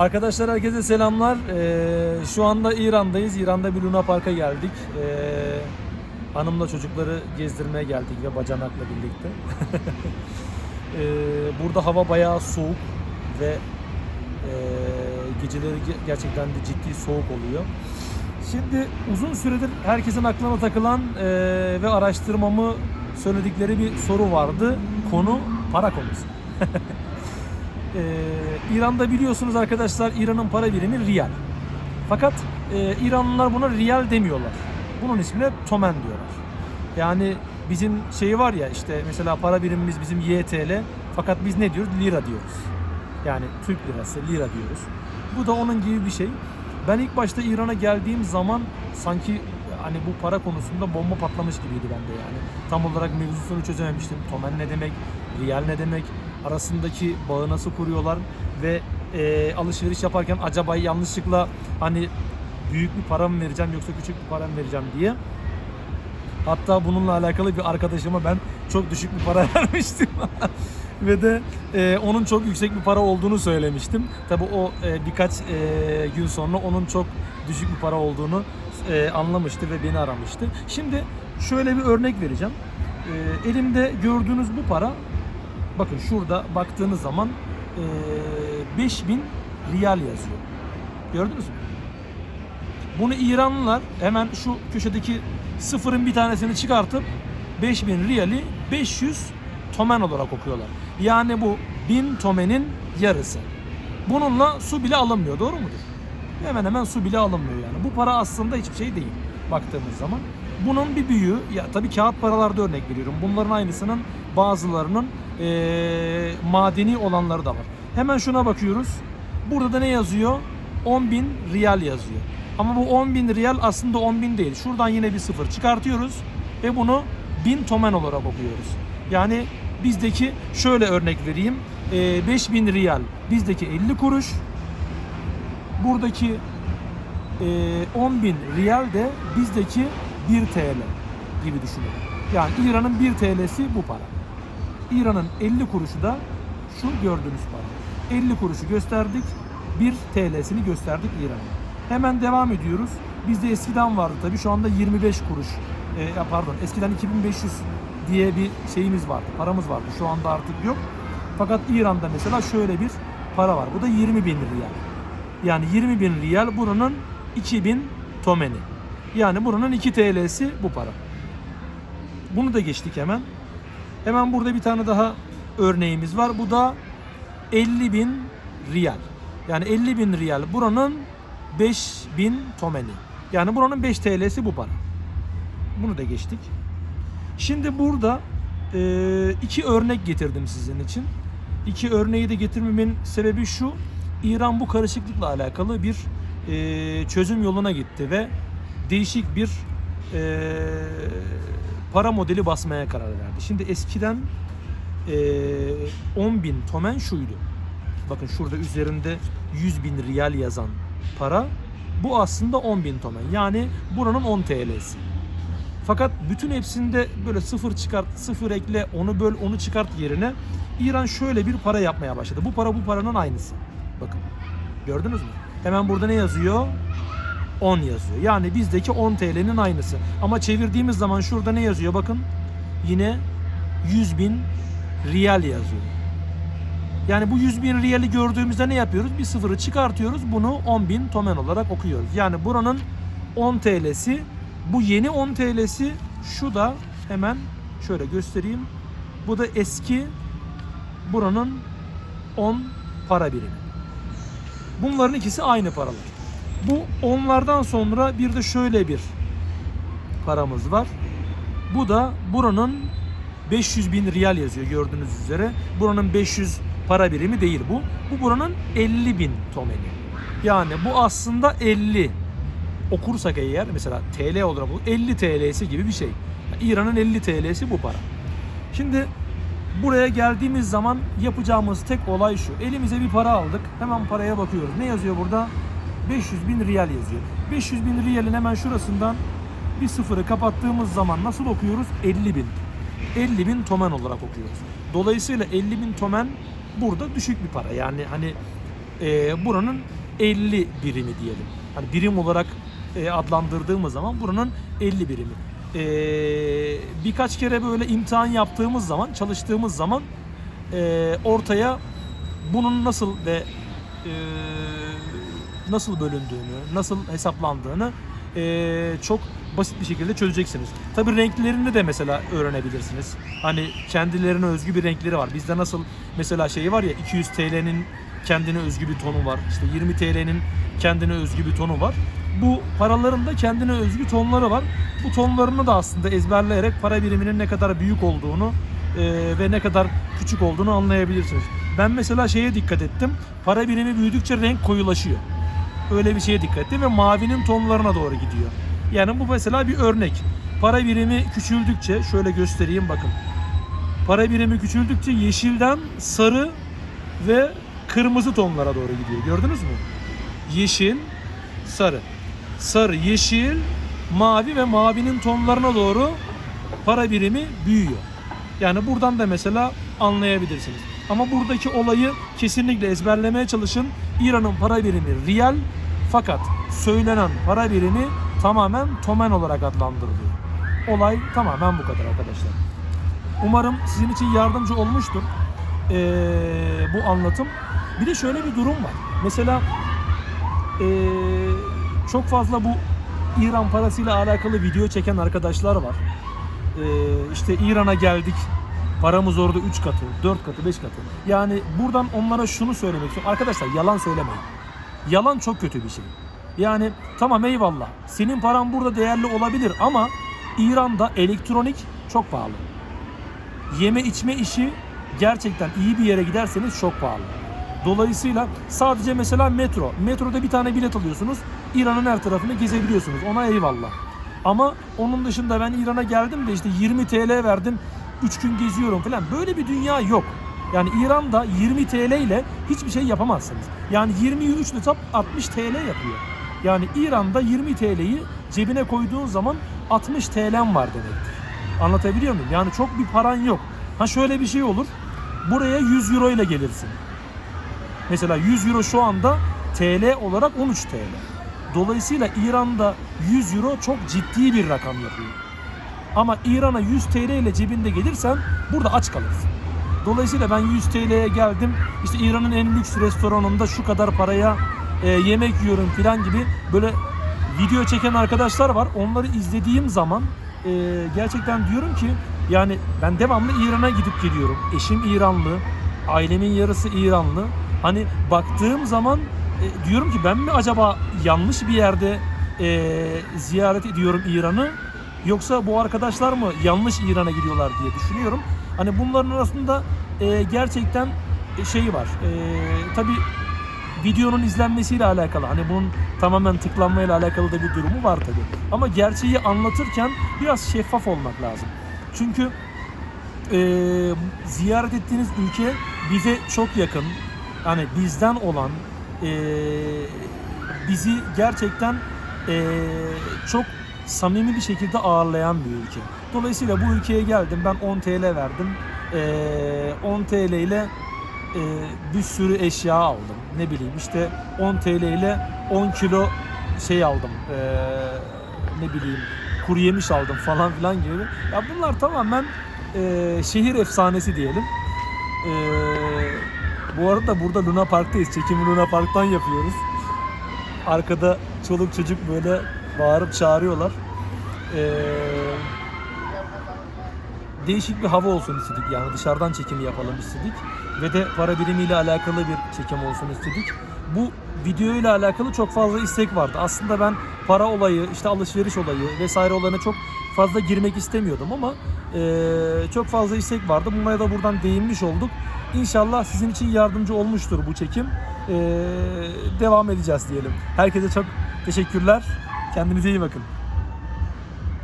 Arkadaşlar herkese selamlar. Ee, şu anda İran'dayız. İran'da bir Luna Park'a geldik. Ee, hanımla çocukları gezdirmeye geldik ve bacanakla birlikte. Ee, burada hava bayağı soğuk ve e, geceleri ge- gerçekten de ciddi soğuk oluyor. Şimdi uzun süredir herkesin aklına takılan e, ve araştırmamı söyledikleri bir soru vardı. Konu para konusu. Ee, İran'da biliyorsunuz arkadaşlar İran'ın para birimi riyal. Fakat e, İranlılar buna riyal demiyorlar. Bunun ismine tomen diyorlar. Yani bizim şeyi var ya işte mesela para birimimiz bizim YTL fakat biz ne diyoruz? Lira diyoruz. Yani Türk lirası, lira diyoruz. Bu da onun gibi bir şey. Ben ilk başta İran'a geldiğim zaman sanki hani bu para konusunda bomba patlamış gibiydi bende yani. Tam olarak mevzusunu çözememiştim. Tomen ne demek, riyal ne demek, arasındaki bağı nasıl kuruyorlar ve e, alışveriş yaparken acaba yanlışlıkla hani büyük bir para mı vereceğim yoksa küçük bir para mı vereceğim diye. Hatta bununla alakalı bir arkadaşıma ben çok düşük bir para vermiştim. Ve de e, onun çok yüksek bir para olduğunu söylemiştim. Tabi o e, birkaç e, gün sonra onun çok düşük bir para olduğunu e, anlamıştı ve beni aramıştı. Şimdi şöyle bir örnek vereceğim. E, elimde gördüğünüz bu para, bakın şurada baktığınız zaman e, 5000 riyal yazıyor. Gördünüz mü? Bunu İranlılar hemen şu köşedeki sıfırın bir tanesini çıkartıp 5000 riyali 500 tomen olarak okuyorlar. Yani bu 1000 tomenin yarısı. Bununla su bile alınmıyor. Doğru mudur? Hemen hemen su bile alınmıyor yani. Bu para aslında hiçbir şey değil baktığımız zaman. Bunun bir büyüğü, ya tabii kağıt paralarda örnek veriyorum. Bunların aynısının bazılarının eee, madeni olanları da var. Hemen şuna bakıyoruz. Burada da ne yazıyor? 10.000 riyal yazıyor. Ama bu 10.000 riyal aslında 10.000 değil. Şuradan yine bir sıfır çıkartıyoruz ve bunu 1000 tomen olarak okuyoruz. Yani bizdeki şöyle örnek vereyim. Eee 5000 riyal bizdeki 50 kuruş. Buradaki e, 10.000 riyal de bizdeki 1 TL gibi düşünelim. Yani İran'ın 1 TL'si bu para. İran'ın 50 kuruşu da şu gördüğünüz para. 50 kuruşu gösterdik, 1 TL'sini gösterdik İran'a. Hemen devam ediyoruz. Bizde eskiden vardı tabii şu anda 25 kuruş. E, pardon eskiden 2500 diye bir şeyimiz vardı, paramız vardı. Şu anda artık yok. Fakat İran'da mesela şöyle bir para var. Bu da 20 bin riyal. Yani 20 bin riyal buranın 2000 tomeni. Yani buranın 2 TL'si bu para. Bunu da geçtik hemen. Hemen burada bir tane daha örneğimiz var. Bu da 50 bin riyal. Yani 50 bin riyal buranın 5 bin tomeni. Yani buranın 5 TL'si bu para. Bunu da geçtik. Şimdi burada e, iki örnek getirdim sizin için. İki örneği de getirmemin sebebi şu. İran bu karışıklıkla alakalı bir e, çözüm yoluna gitti ve değişik bir e, para modeli basmaya karar verdi. Şimdi eskiden e, 10 bin tomen şuydu. Bakın şurada üzerinde 100 bin riyal yazan para bu aslında 10 bin tomen. Yani buranın 10 TL'si. Fakat bütün hepsinde böyle sıfır çıkart, sıfır ekle, onu böl, onu çıkart yerine İran şöyle bir para yapmaya başladı. Bu para bu paranın aynısı. Bakın. Gördünüz mü? Hemen burada ne yazıyor? 10 yazıyor. Yani bizdeki 10 TL'nin aynısı. Ama çevirdiğimiz zaman şurada ne yazıyor? Bakın. Yine 100 bin riyal yazıyor. Yani bu 100 bin riyali gördüğümüzde ne yapıyoruz? Bir sıfırı çıkartıyoruz. Bunu 10 bin tomen olarak okuyoruz. Yani buranın 10 TL'si bu yeni 10 TL'si şu da hemen şöyle göstereyim. Bu da eski buranın 10 para birimi. Bunların ikisi aynı paralar. Bu onlardan sonra bir de şöyle bir paramız var. Bu da buranın 500 bin riyal yazıyor gördüğünüz üzere. Buranın 500 para birimi değil bu. Bu buranın 50 bin tomeni. Yani bu aslında 50 okursak eğer mesela TL olarak bu 50 TL'si gibi bir şey. Yani İran'ın 50 TL'si bu para. Şimdi buraya geldiğimiz zaman yapacağımız tek olay şu. Elimize bir para aldık. Hemen paraya bakıyoruz. Ne yazıyor burada? 500 bin riyal yazıyor. 500 bin riyalin hemen şurasından bir sıfırı kapattığımız zaman nasıl okuyoruz? 50 bin. 50 bin tomen olarak okuyoruz. Dolayısıyla 50 bin tomen burada düşük bir para. Yani hani e, buranın 50 birimi diyelim. Hani birim olarak e, adlandırdığımız zaman buranın 50 birimi. E, birkaç kere böyle imtihan yaptığımız zaman, çalıştığımız zaman e, ortaya bunun nasıl ve e, nasıl bölündüğünü, nasıl hesaplandığını e, çok basit bir şekilde çözeceksiniz. Tabii renklerini de mesela öğrenebilirsiniz. Hani kendilerine özgü bir renkleri var. Bizde nasıl mesela şey var ya 200 TL'nin kendine özgü bir tonu var. İşte 20 TL'nin kendine özgü bir tonu var. Bu paraların da kendine özgü tonları var. Bu tonlarını da aslında ezberleyerek para biriminin ne kadar büyük olduğunu e, ve ne kadar küçük olduğunu anlayabilirsiniz. Ben mesela şeye dikkat ettim. Para birimi büyüdükçe renk koyulaşıyor. Öyle bir şeye dikkat ettim ve mavinin tonlarına doğru gidiyor. Yani bu mesela bir örnek. Para birimi küçüldükçe şöyle göstereyim bakın. Para birimi küçüldükçe yeşilden sarı ve kırmızı tonlara doğru gidiyor. Gördünüz mü? Yeşil, sarı. Sarı, yeşil, mavi ve mavinin tonlarına doğru para birimi büyüyor. Yani buradan da mesela anlayabilirsiniz. Ama buradaki olayı kesinlikle ezberlemeye çalışın. İran'ın para birimi riyal fakat söylenen para birimi tamamen tomen olarak adlandırılıyor. Olay tamamen bu kadar arkadaşlar. Umarım sizin için yardımcı olmuştur ee, bu anlatım. Bir de şöyle bir durum var. Mesela ee, çok fazla bu İran parasıyla alakalı video çeken arkadaşlar var. Ee, işte İran'a geldik. Paramız orada 3 katı, 4 katı, 5 katı. Yani buradan onlara şunu söylemek istiyorum. Arkadaşlar yalan söylemeyin. Yalan çok kötü bir şey. Yani tamam eyvallah. Senin paran burada değerli olabilir ama İran'da elektronik çok pahalı. Yeme içme işi gerçekten iyi bir yere giderseniz çok pahalı. Dolayısıyla sadece mesela metro. Metroda bir tane bilet alıyorsunuz. İran'ın her tarafını gezebiliyorsunuz. Ona eyvallah. Ama onun dışında ben İran'a geldim de işte 20 TL verdim. 3 gün geziyorum falan. Böyle bir dünya yok. Yani İran'da 20 TL ile hiçbir şey yapamazsınız. Yani 23 ile tap 60 TL yapıyor. Yani İran'da 20 TL'yi cebine koyduğun zaman 60 TL'n var demektir. Anlatabiliyor muyum? Yani çok bir paran yok. Ha şöyle bir şey olur. Buraya 100 euro ile gelirsin. Mesela 100 euro şu anda TL olarak 13 TL. Dolayısıyla İran'da 100 euro çok ciddi bir rakam yapıyor. Ama İran'a 100 TL ile cebinde gelirsen burada aç kalırsın. Dolayısıyla ben 100 TL'ye geldim. İşte İran'ın en lüks restoranında şu kadar paraya e, yemek yiyorum falan gibi böyle video çeken arkadaşlar var. Onları izlediğim zaman e, gerçekten diyorum ki yani ben devamlı İran'a gidip geliyorum. Eşim İranlı, ailemin yarısı İranlı. Hani baktığım zaman e, diyorum ki ben mi acaba yanlış bir yerde e, ziyaret ediyorum İran'ı yoksa bu arkadaşlar mı yanlış İran'a gidiyorlar diye düşünüyorum. Hani bunların arasında e, gerçekten şey var. E, tabii videonun izlenmesiyle alakalı. Hani bunun tamamen tıklanmayla alakalı da bir durumu var tabii. Ama gerçeği anlatırken biraz şeffaf olmak lazım. Çünkü e, ziyaret ettiğiniz ülke bize çok yakın. Yani bizden olan e, bizi gerçekten e, çok samimi bir şekilde ağırlayan bir ülke. Dolayısıyla bu ülkeye geldim. Ben 10 TL verdim. E, 10 TL ile e, bir sürü eşya aldım. Ne bileyim işte 10 TL ile 10 kilo şey aldım. E, ne bileyim kuru yemiş aldım falan filan gibi. Ya bunlar tamamen e, şehir efsanesi diyelim. E, bu arada burada Luna Park'tayız. Çekimi Luna Park'tan yapıyoruz. Arkada çoluk çocuk böyle bağırıp çağırıyorlar. Ee, değişik bir hava olsun istedik yani dışarıdan çekimi yapalım istedik ve de para birimiyle alakalı bir çekim olsun istedik. Bu video ile alakalı çok fazla istek vardı. Aslında ben para olayı, işte alışveriş olayı vesaire olayına çok fazla girmek istemiyordum ama eee, çok fazla istek vardı. Bunlara da buradan değinmiş olduk. İnşallah sizin için yardımcı olmuştur bu çekim. Eee, devam edeceğiz diyelim. Herkese çok teşekkürler. Kendinize iyi bakın.